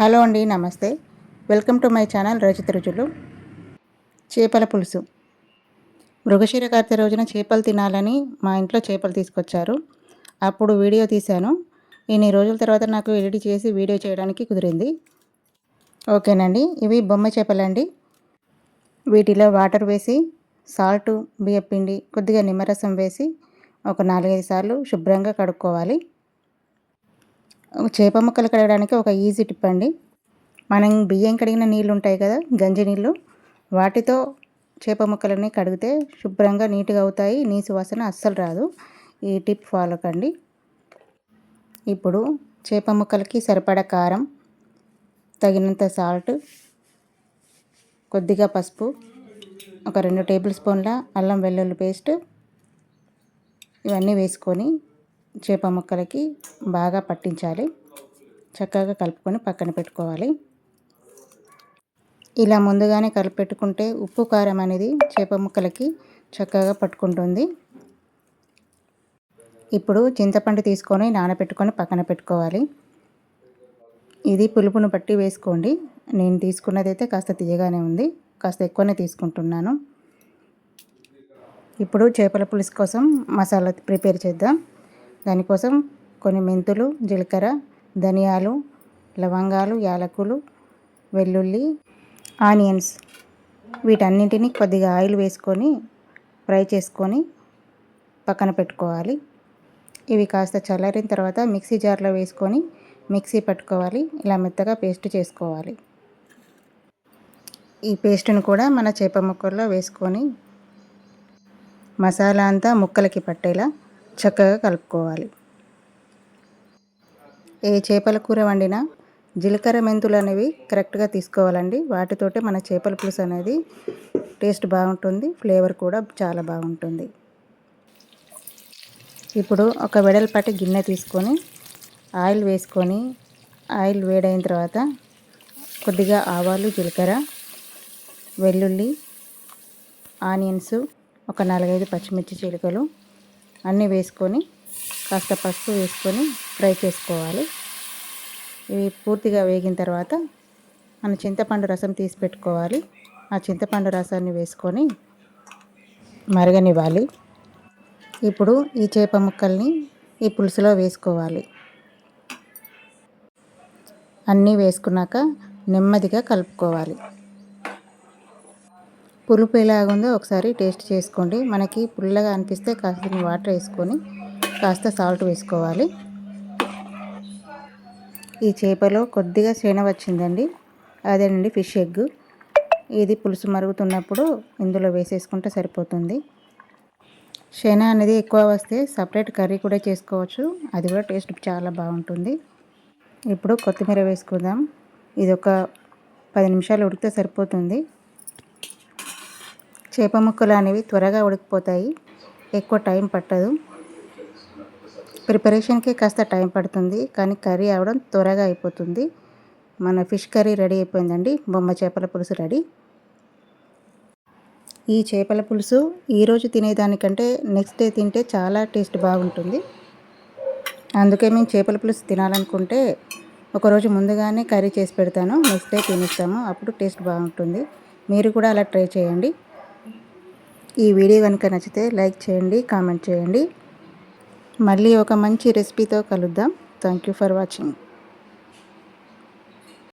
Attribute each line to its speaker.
Speaker 1: Hello అండి నమస్తే. Welcome to my channel Rachita రుచులు చేపల పులుసు. మృగశీర కార్తె రోజున చేపలు తినాలని మా ఇంట్లో చేపలు తీసుకొచ్చారు. అప్పుడు వీడియో తీశాను. ఇన్ని రోజుల తర్వాత నాకు ఎడిట్ చేసి వీడియో చేయడానికి కుదిరింది. ఓకేనండి ఇవి బొమ్మ చేపలండి. వీటిలో వాటర్ వేసి సాల్ట్ బియ్యపిండి కొద్దిగా నిమ్మరసం వేసి ఒక నాలుగైదు సార్లు శుభ్రంగా కడుక్కోవాలి. చేప ముక్కలు కడగడానికి ఒక ఈజీ టిప్ అండి. మనం బియ్యం కడిగిన నీళ్ళు ఉంటాయి కదా గంజి నీళ్ళు. వాటితో చేప ముక్కలని కడిగితే శుభ్రంగా నీట్గా అవుతాయి నీసు వాసన అస్సలు రాదు. ఈ టిప్ ఫాలో కండి. ఇప్పుడు చేప ముక్కలకి సరిపడ కారం తగినంత సాల్ట్ కొద్దిగా పసుపు ఒక రెండు టేబుల్ స్పూన్ల అల్లం వెల్లుల్లి పేస్ట్ ఇవన్నీ వేసుకొని చేప ముక్కలకి బాగా పట్టించాలి. చక్కగా కలుపుకొని పక్కన పెట్టుకోవాలి. ఇలా ముందుగానే కలిపెట్టుకుంటే ఉప్పు కారం అనేది చేప ముక్కలకి చక్కగా పట్టుకుంటుంది. ఇప్పుడు చింతపండు తీసుకొని నానబెట్టుకొని పక్కన పెట్టుకోవాలి. ఇది పులుపును బట్టి వేసుకోండి. నేను తీసుకున్నది అయితే కాస్త తీయగానే ఉంది. కాస్త ఎక్కువనే తీసుకుంటున్నాను. ఇప్పుడు చేపల పులుసు కోసం మసాలా ప్రిపేర్ చేద్దాం. దానికోసం కొన్ని మెంతులు జీలకర్ర ధనియాలు లవంగాలు యాలకులు వెల్లుల్లి ఆనియన్స్ వీటన్నింటినీ కొద్దిగా ఆయిల్ వేసుకొని ఫ్రై చేసుకొని పక్కన పెట్టుకోవాలి. ఇవి కాస్త చల్లారిన తర్వాత మిక్సీ జార్లో వేసుకొని మిక్సీ పట్టుకోవాలి. ఇలా మెత్తగా పేస్ట్ చేసుకోవాలి. ఈ పేస్ట్ను కూడా మన చేప ముక్కల్లో వేసుకొని మసాలా అంతా ముక్కలకి పట్టేలా చక్కగా కలుపుకోవాలి. ఏ చేపల కూర వండినా జీలకర్ర మెంతులు అనేవి కరెక్ట్గా తీసుకోవాలండి. వాటితోటే మన చేపల పులుసు అనేది టేస్ట్ బాగుంటుంది ఫ్లేవర్ కూడా చాలా బాగుంటుంది. ఇప్పుడు ఒక వెడల్పాటి గిన్నె తీసుకొని ఆయిల్ వేసుకొని ఆయిల్ వేడైన తర్వాత కొద్దిగా ఆవాలు జీలకర్ర వెల్లుల్లి ఆనియన్స్ ఒక నాలుగైదు పచ్చిమిర్చి చిలుకలు అన్నీ వేసుకొని కాస్త పసుపు వేసుకొని ఫ్రై చేసుకోవాలి. ఇవి పూర్తిగా వేగిన తర్వాత మన చింతపండు రసం తీసి పెట్టుకోవాలి. ఆ చింతపండు రసాన్ని వేసుకొని మరగనివ్వాలి. ఇప్పుడు ఈ చేప ముక్కల్ని ఈ పులుసులో వేసుకోవాలి. అన్నీ వేసుకున్నాక నెమ్మదిగా కలుపుకోవాలి. పులుపు ఎలాగుందో ఒకసారి టేస్ట్ చేసుకోండి. మనకి పుల్లగా అనిపిస్తే కాస్త వాటర్ వేసుకొని కాస్త సాల్ట్ వేసుకోవాలి. ఈ చేపలో కొద్దిగా శేన వచ్చిందండి. అదేనండి ఫిష్ ఎగ్. ఇది పులుసు మరుగుతున్నప్పుడు ఇందులో వేసేసుకుంటే సరిపోతుంది. శేన అనేది ఎక్కువ వస్తే సపరేట్ కర్రీ కూడా చేసుకోవచ్చు. అది కూడా టేస్ట్ చాలా బాగుంటుంది. ఇప్పుడు కొత్తిమీర వేసుకుందాం. ఇది ఒక పది నిమిషాలు ఉడికితే సరిపోతుంది. చేప ముక్కలు అనేవి త్వరగా ఉడికిపోతాయి. ఎక్కువ టైం పట్టదు. ప్రిపరేషన్కి కాస్త టైం పడుతుంది. కానీ కర్రీ అవడం త్వరగా అయిపోతుంది. మన ఫిష్ కర్రీ రెడీ అయిపోయిందండి. బొమ్మ చేపల పులుసు రెడీ. ఈ చేపల పులుసు ఈరోజు తినేదానికంటే నెక్స్ట్ డే తింటే చాలా టేస్ట్ బాగుంటుంది. అందుకే మేము చేపల పులుసు తినాలనుకుంటే ఒకరోజు ముందుగానే కర్రీ చేసి పెడతాను. నెక్స్ట్ డే తినిస్తాము. అప్పుడు టేస్ట్ బాగుంటుంది. మీరు కూడా అలా ట్రై చేయండి. ఈ వీడియో కనుక నచ్చితే లైక్ చేయండి కామెంట్ చేయండి. మళ్ళీ ఒక మంచి రెసిపీతో కలుద్దాం. Thank you for watching